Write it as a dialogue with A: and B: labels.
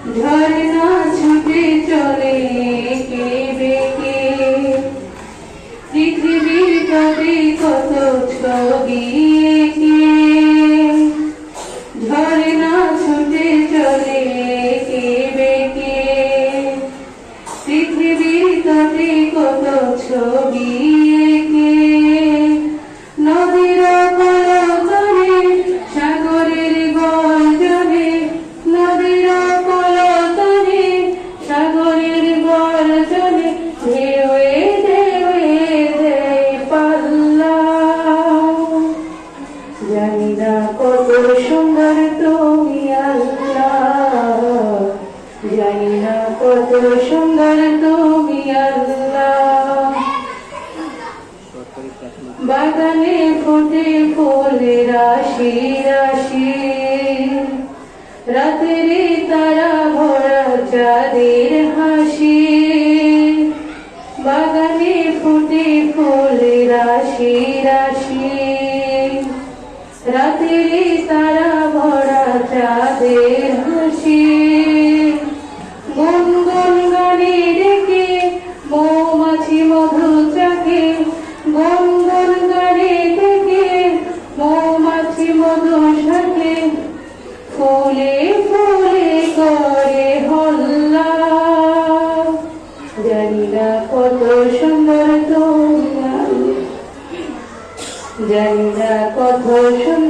A: ঝর্ণা ছুটে চলে কে বেকে পৃথিবীর তবে কত ছবি ঝর্ণা ছুটে চলে কে বেকে পৃথিবীর তবে কত ছবি এঁকে? সুন্দর তুমি জানি না কত সুন্দর তুমি আল্লাহ বাগানে ফুটে ফুল রাশি রাশি রাতের তারা ভরা চাঁদের হাসি বাগানে ফুটে ফুল রাশি রাশি রাতের তারা চাঁদের হাসি। গুনগুন গানে ডেকে মৌমাছি মধু চাকে। গুনগুন গানে ডেকে মৌমাছি মধু শাকে ফুলে ফুলে করে হল্লা। জানি না কত সুন্দর তোমার। জানি না কত সুন্দর